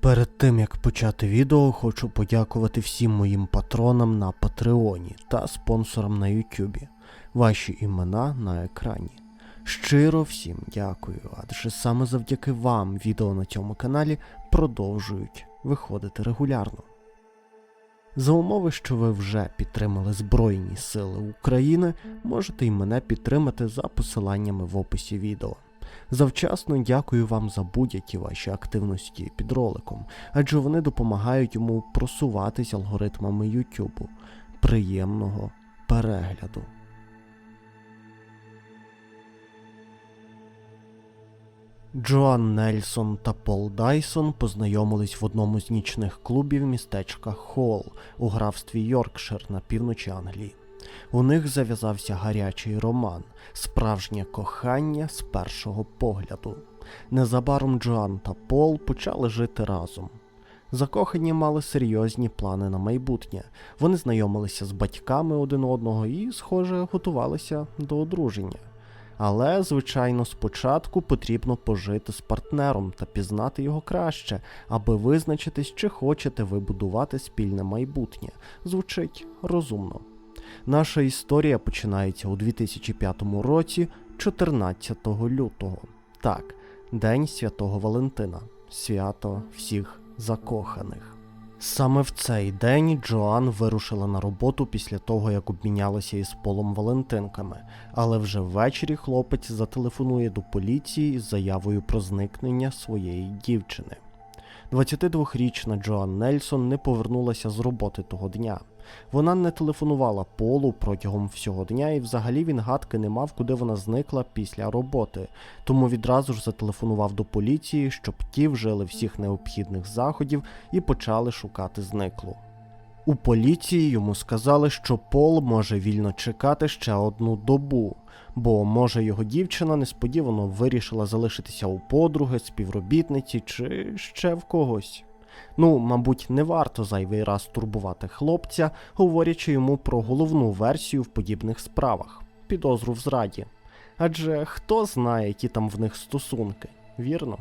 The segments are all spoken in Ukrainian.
Перед тим як почати відео, хочу подякувати всім моїм патронам на Патреоні та спонсорам на Ютубі. Ваші імена на екрані. Щиро всім дякую, адже саме завдяки вам відео на цьому каналі продовжують виходити регулярно. За умови, що ви вже підтримали Збройні Сили України, можете і мене підтримати за посиланнями в описі відео. Завчасно дякую вам за будь-які ваші активності під роликом, адже вони допомагають йому просуватись алгоритмами Ютубу. Приємного перегляду. Джоан Нельсон та Пол Дайсон познайомились в одному з нічних клубів містечка Холл у графстві Йоркшир на півночі Англії. У них зав'язався гарячий роман, справжнє кохання з першого погляду. Незабаром Джоан та Пол почали жити разом. Закохані мали серйозні плани на майбутнє. Вони знайомилися з батьками один одного і, схоже, готувалися до одруження. Але, звичайно, спочатку потрібно пожити з партнером та пізнати його краще, аби визначитись, чи хочете ви будувати спільне майбутнє. Звучить розумно. Наша історія починається у 2005 році, 14 лютого. Так, День Святого Валентина, свято всіх закоханих. Саме в цей день Джоан вирушила на роботу після того, як обмінялася із полом Валентинками, але вже ввечері хлопець зателефонує до поліції з заявою про зникнення своєї дівчини. 22-річна Джоан Нельсон не повернулася з роботи того дня. Вона не телефонувала Полу протягом всього дня, і взагалі він гадки не мав, куди вона зникла після роботи, тому відразу ж зателефонував до поліції, щоб ті вжили всіх необхідних заходів і почали шукати зниклу. У поліції йому сказали, що Пол може вільно чекати ще одну добу, бо може його дівчина несподівано вирішила залишитися у подруги, співробітниці чи ще в когось. Ну, мабуть, не варто зайвий раз турбувати хлопця, говорячи йому про головну версію в подібних справах підозру в зраді. Адже хто знає, які там в них стосунки, вірно?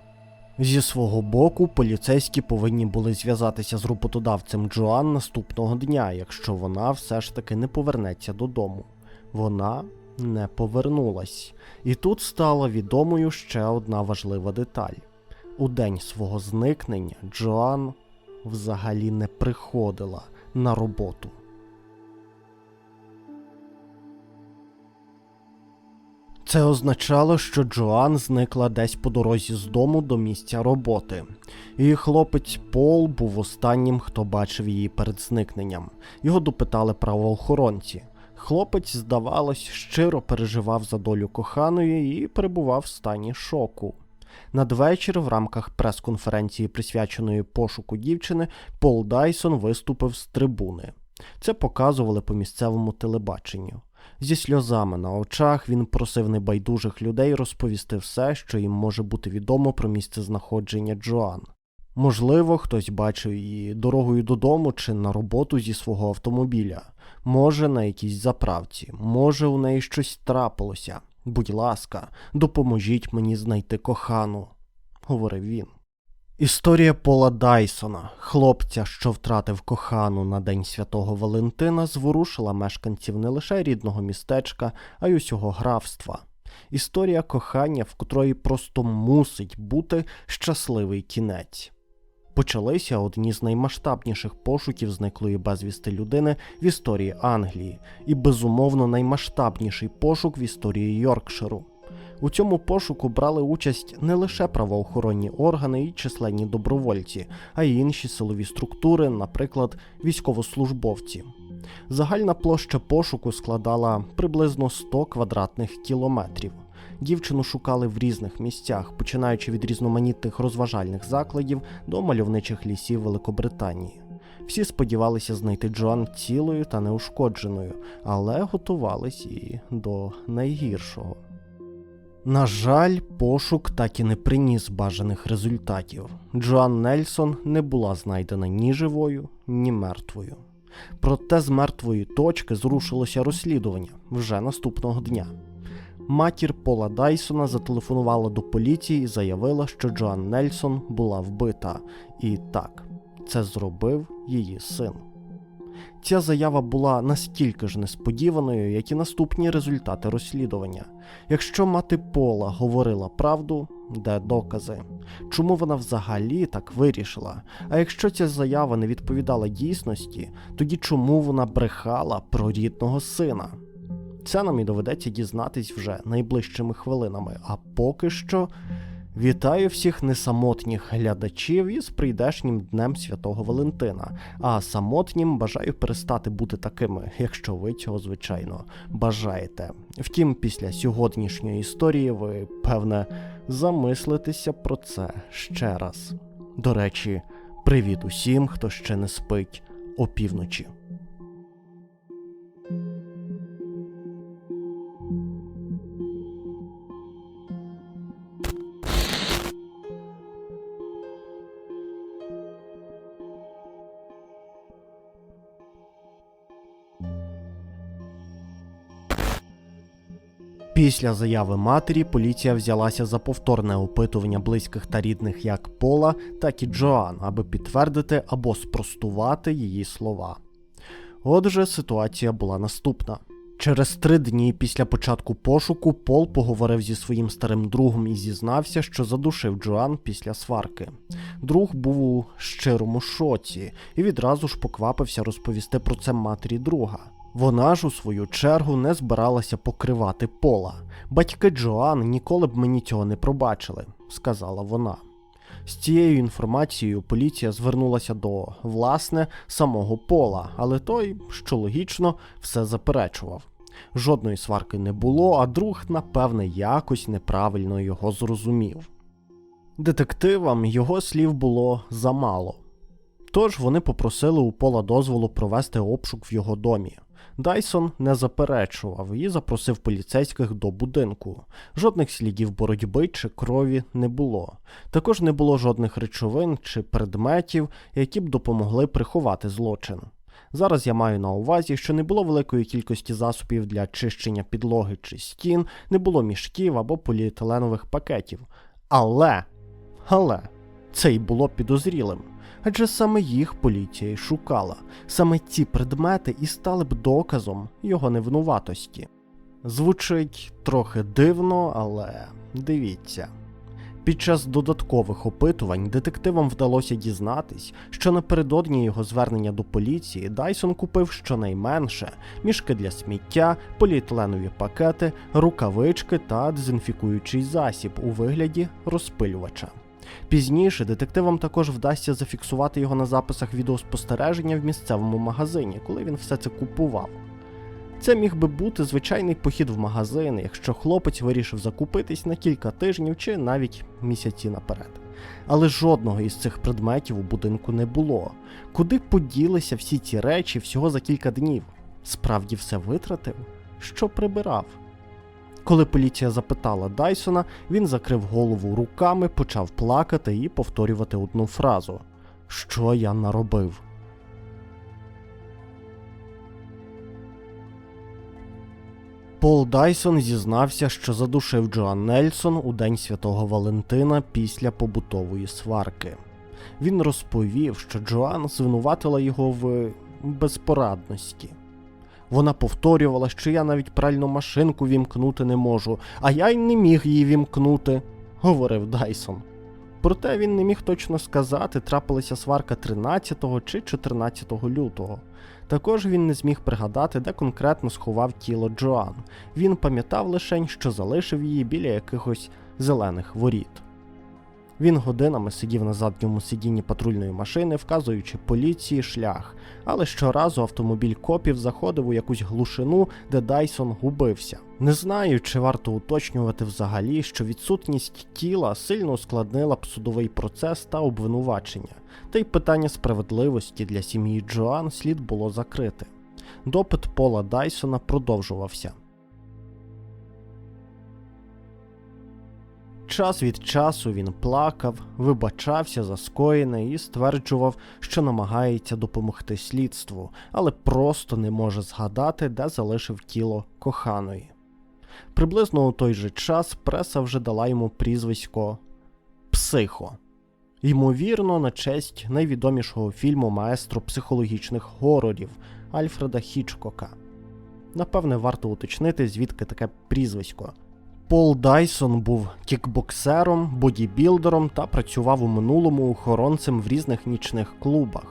Зі свого боку, поліцейські повинні були зв'язатися з роботодавцем Джоан наступного дня, якщо вона все ж таки не повернеться додому. Вона не повернулась. І тут стала відомою ще одна важлива деталь. У день свого зникнення Джоан взагалі не приходила на роботу. Це означало, що Джоан зникла десь по дорозі з дому до місця роботи, і хлопець Пол був останнім, хто бачив її перед зникненням. Його допитали правоохоронці. Хлопець, здавалось, щиро переживав за долю коханої і перебував в стані шоку. Надвечір, в рамках прес-конференції, присвяченої пошуку дівчини, Пол Дайсон виступив з трибуни. Це показували по місцевому телебаченню. Зі сльозами на очах він просив небайдужих людей розповісти все, що їм може бути відомо про місце знаходження Джоан. Можливо, хтось бачив її дорогою додому чи на роботу зі свого автомобіля, може на якійсь заправці, може у неї щось трапилося. Будь ласка, допоможіть мені знайти кохану, говорив він. Історія Пола Дайсона, хлопця, що втратив кохану на День Святого Валентина, зворушила мешканців не лише рідного містечка, а й усього графства. Історія кохання, в котрої просто мусить бути щасливий кінець. Почалися одні з наймасштабніших пошуків зниклої безвісти людини в історії Англії, і безумовно наймасштабніший пошук в історії Йоркширу. У цьому пошуку брали участь не лише правоохоронні органи і численні добровольці, а й інші силові структури, наприклад, військовослужбовці. Загальна площа пошуку складала приблизно 100 квадратних кілометрів. Дівчину шукали в різних місцях, починаючи від різноманітних розважальних закладів до мальовничих лісів Великобританії. Всі сподівалися знайти Джоан цілою та неушкодженою, але готувались і до найгіршого. На жаль, пошук так і не приніс бажаних результатів. Джоан Нельсон не була знайдена ні живою, ні мертвою. Проте з мертвої точки зрушилося розслідування вже наступного дня. Матір Пола Дайсона зателефонувала до поліції і заявила, що Джоан Нельсон була вбита. І так, це зробив її син. Ця заява була настільки ж несподіваною, як і наступні результати розслідування. Якщо мати Пола говорила правду, де докази? Чому вона взагалі так вирішила? А якщо ця заява не відповідала дійсності, тоді чому вона брехала про рідного сина? Це нам і доведеться дізнатись вже найближчими хвилинами. А поки що вітаю всіх несамотніх глядачів із прийдешнім днем Святого Валентина. А самотнім бажаю перестати бути такими, якщо ви цього, звичайно, бажаєте. Втім, після сьогоднішньої історії ви, певне, замислитеся про це ще раз. До речі, привіт усім, хто ще не спить опівночі. Після заяви матері поліція взялася за повторне опитування близьких та рідних як Пола, так і Джоан, аби підтвердити або спростувати її слова. Отже, ситуація була наступна. Через три дні після початку пошуку Пол поговорив зі своїм старим другом і зізнався, що задушив Джоан після сварки. Друг був у щирому шоці і відразу ж поквапився розповісти про це матері друга. Вона ж у свою чергу не збиралася покривати пола. Батьки Джоан ніколи б мені цього не пробачили, сказала вона. З цією інформацією поліція звернулася до власне самого пола, але той, що логічно, все заперечував. Жодної сварки не було, а друг, напевне, якось неправильно його зрозумів. Детективам його слів було замало. Тож вони попросили у пола дозволу провести обшук в його домі. Дайсон не заперечував і запросив поліцейських до будинку. Жодних слідів боротьби чи крові не було. Також не було жодних речовин чи предметів, які б допомогли приховати злочин. Зараз я маю на увазі, що не було великої кількості засобів для чищення підлоги чи стін, не було мішків або поліетиленових пакетів. Але, але, це й було підозрілим адже саме їх поліція й шукала. Саме ці предмети і стали б доказом його невинуватості. Звучить трохи дивно, але дивіться. Під час додаткових опитувань детективам вдалося дізнатись, що напередодні його звернення до поліції Дайсон купив щонайменше мішки для сміття, поліетиленові пакети, рукавички та дезінфікуючий засіб у вигляді розпилювача. Пізніше детективам також вдасться зафіксувати його на записах відеоспостереження в місцевому магазині, коли він все це купував. Це міг би бути звичайний похід в магазин, якщо хлопець вирішив закупитись на кілька тижнів чи навіть місяці наперед. Але жодного із цих предметів у будинку не було. Куди поділися всі ці речі всього за кілька днів? Справді все витратив? Що прибирав? Коли поліція запитала Дайсона, він закрив голову руками, почав плакати і повторювати одну фразу: Що я наробив? Пол Дайсон зізнався, що задушив Джоан Нельсон у День Святого Валентина після побутової сварки. Він розповів, що Джоан звинуватила його в безпорадності. Вона повторювала, що я навіть пральну машинку вімкнути не можу, а я й не міг її вімкнути, говорив Дайсон. Проте він не міг точно сказати, трапилася сварка 13 чи 14 лютого. Також він не зміг пригадати, де конкретно сховав тіло Джоан. Він пам'ятав лише, що залишив її біля якихось зелених воріт. Він годинами сидів на задньому сидінні патрульної машини, вказуючи поліції шлях, але щоразу автомобіль копів заходив у якусь глушину, де Дайсон губився. Не знаю, чи варто уточнювати взагалі, що відсутність тіла сильно ускладнила б судовий процес та обвинувачення, та й питання справедливості для сім'ї Джоан слід було закрити. Допит Пола Дайсона продовжувався. Час від часу він плакав, вибачався за скоєне і стверджував, що намагається допомогти слідству, але просто не може згадати, де залишив тіло коханої. Приблизно у той же час преса вже дала йому прізвисько Психо. Ймовірно, на честь найвідомішого фільму маестро психологічних горорів Альфреда Хічкока. Напевне, варто уточнити, звідки таке прізвисько. Пол Дайсон був кікбоксером, бодібілдером та працював у минулому охоронцем в різних нічних клубах.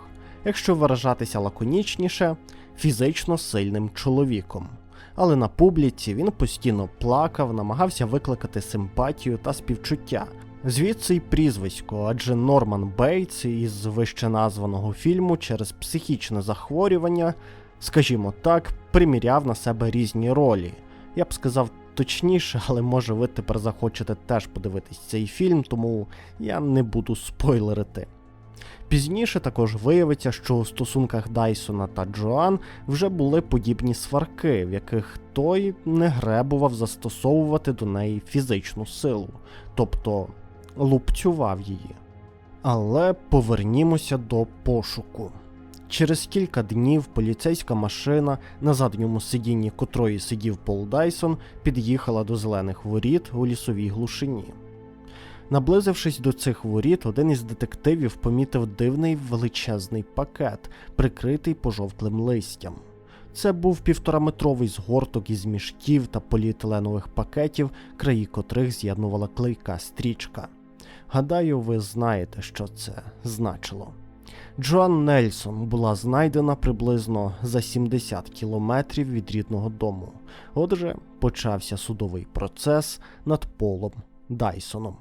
Якщо виражатися лаконічніше, фізично сильним чоловіком. Але на публіці він постійно плакав, намагався викликати симпатію та співчуття. Звідси й прізвисько, адже Норман Бейтс із вищеназваного фільму через психічне захворювання, скажімо так, приміряв на себе різні ролі. Я б сказав точніше, але може ви тепер захочете теж подивитись цей фільм, тому я не буду спойлерити. Пізніше також виявиться, що у стосунках Дайсона та Джоан вже були подібні сварки, в яких той не гребував застосовувати до неї фізичну силу, тобто лупцював її. Але повернімося до пошуку. Через кілька днів поліцейська машина, на задньому сидінні котрої сидів Пол Дайсон, під'їхала до зелених воріт у лісовій глушині. Наблизившись до цих воріт, один із детективів помітив дивний величезний пакет, прикритий пожовклим листям. Це був півтораметровий згорток із мішків та поліетиленових пакетів, краї котрих з'єднувала клейка стрічка. Гадаю, ви знаєте, що це значило. Джоан Нельсон була знайдена приблизно за 70 кілометрів від рідного дому. Отже, почався судовий процес над Полом Дайсоном.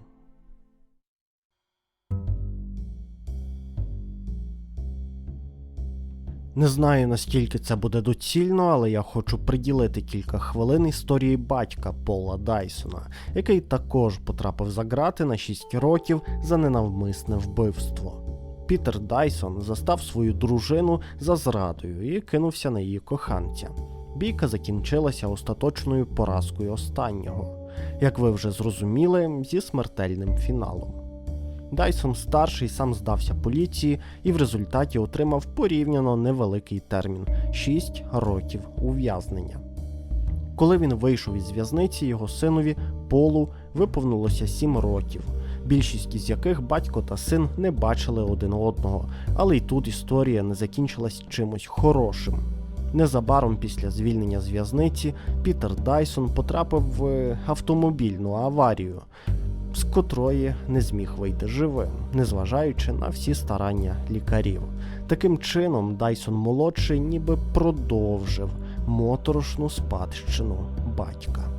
Не знаю наскільки це буде доцільно, але я хочу приділити кілька хвилин історії батька Пола Дайсона, який також потрапив за грати на 6 років за ненавмисне вбивство. Пітер Дайсон застав свою дружину за зрадою і кинувся на її коханця. Бійка закінчилася остаточною поразкою останнього, як ви вже зрозуміли, зі смертельним фіналом. Дайсон старший сам здався поліції і в результаті отримав порівняно невеликий термін 6 років ув'язнення. Коли він вийшов із в'язниці, його синові Полу виповнилося 7 років, більшість із яких батько та син не бачили один одного, але й тут історія не закінчилась чимось хорошим. Незабаром після звільнення з в'язниці Пітер Дайсон потрапив в автомобільну аварію, з котрої не зміг вийти живим, незважаючи на всі старання лікарів. Таким чином, Дайсон молодший ніби продовжив моторошну спадщину батька.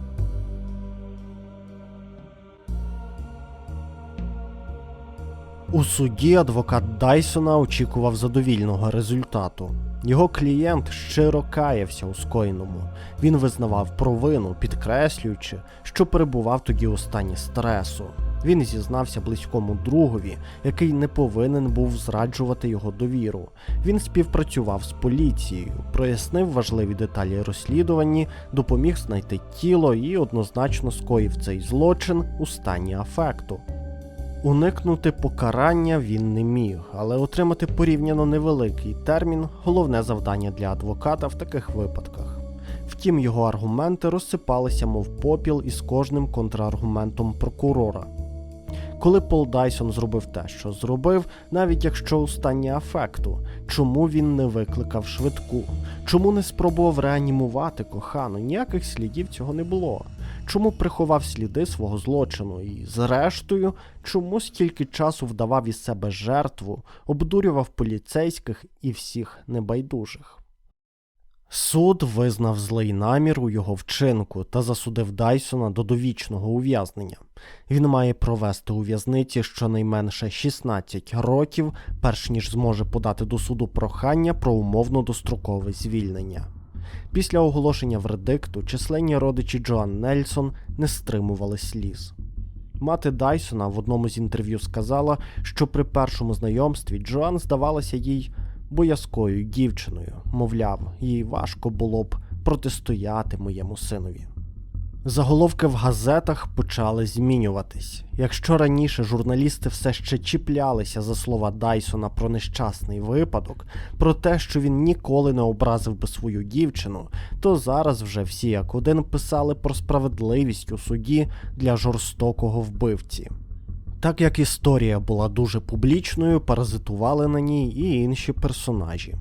У суді адвокат Дайсона очікував задовільного результату. Його клієнт щиро каявся у скоєному. Він визнавав провину, підкреслюючи, що перебував тоді у стані стресу. Він зізнався близькому другові, який не повинен був зраджувати його довіру. Він співпрацював з поліцією, прояснив важливі деталі розслідуванні, допоміг знайти тіло і однозначно скоїв цей злочин у стані афекту. Уникнути покарання він не міг, але отримати порівняно невеликий термін головне завдання для адвоката в таких випадках. Втім, його аргументи розсипалися, мов попіл із кожним контраргументом прокурора. Коли Пол Дайсон зробив те, що зробив, навіть якщо у стані афекту, чому він не викликав швидку? Чому не спробував реанімувати кохану? Ніяких слідів цього не було. Чому приховав сліди свого злочину? І, зрештою, чому стільки часу вдавав із себе жертву, обдурював поліцейських і всіх небайдужих? Суд визнав злий намір у його вчинку та засудив Дайсона до довічного ув'язнення. Він має провести у в'язниці щонайменше 16 років, перш ніж зможе подати до суду прохання про умовно дострокове звільнення. Після оголошення вердикту численні родичі Джоан Нельсон не стримували сліз. Мати Дайсона в одному з інтерв'ю сказала, що при першому знайомстві Джоан здавалася їй боязкою дівчиною, мовляв, їй важко було б протистояти моєму синові. Заголовки в газетах почали змінюватись. Якщо раніше журналісти все ще чіплялися за слова Дайсона про нещасний випадок, про те, що він ніколи не образив би свою дівчину, то зараз вже всі як один писали про справедливість у суді для жорстокого вбивці. Так як історія була дуже публічною, паразитували на ній і інші персонажі.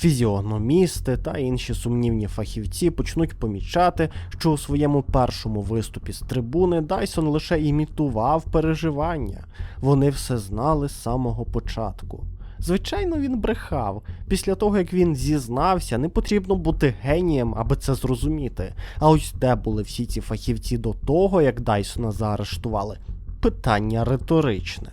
Фізіогномісти та інші сумнівні фахівці почнуть помічати, що у своєму першому виступі з трибуни Дайсон лише імітував переживання. Вони все знали з самого початку. Звичайно, він брехав. Після того, як він зізнався, не потрібно бути генієм, аби це зрозуміти. А ось де були всі ці фахівці до того, як Дайсона заарештували? Питання риторичне.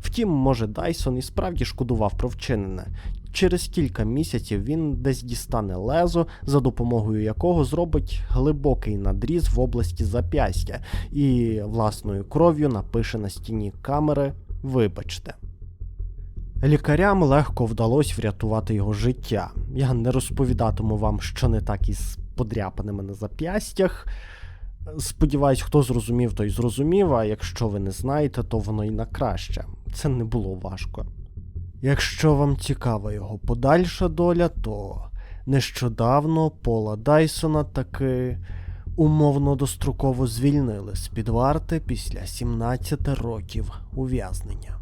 Втім, може, Дайсон і справді шкодував про вчинене. Через кілька місяців він десь дістане лезо, за допомогою якого зробить глибокий надріз в області зап'ястя і власною кров'ю напише на стіні камери Вибачте. Лікарям легко вдалося врятувати його життя. Я не розповідатиму вам, що не так із подряпаними на зап'ястях. Сподіваюсь, хто зрозумів, той зрозумів, а якщо ви не знаєте, то воно й на краще. Це не було важко. Якщо вам цікава його подальша доля, то нещодавно Пола Дайсона таки умовно достроково звільнили з під варти після 17 років ув'язнення.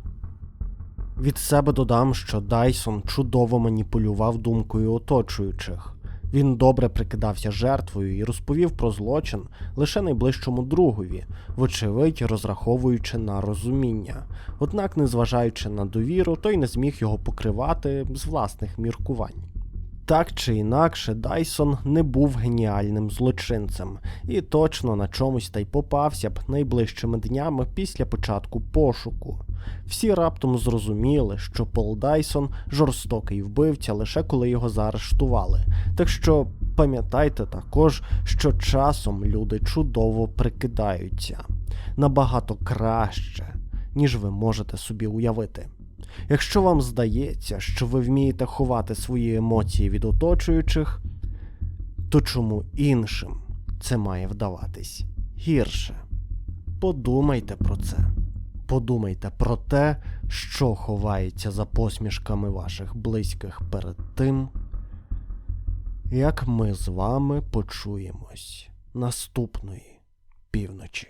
Від себе додам, що Дайсон чудово маніпулював думкою оточуючих. Він добре прикидався жертвою і розповів про злочин лише найближчому другові, вочевидь розраховуючи на розуміння. Однак, незважаючи на довіру, той не зміг його покривати з власних міркувань. Так чи інакше, Дайсон не був геніальним злочинцем і точно на чомусь та й попався б найближчими днями після початку пошуку. Всі раптом зрозуміли, що Пол Дайсон жорстокий вбивця лише коли його заарештували. Так що пам'ятайте також, що часом люди чудово прикидаються набагато краще, ніж ви можете собі уявити. Якщо вам здається, що ви вмієте ховати свої емоції від оточуючих, то чому іншим це має вдаватись гірше? Подумайте про це. Подумайте про те, що ховається за посмішками ваших близьких перед тим, як ми з вами почуємось наступної півночі.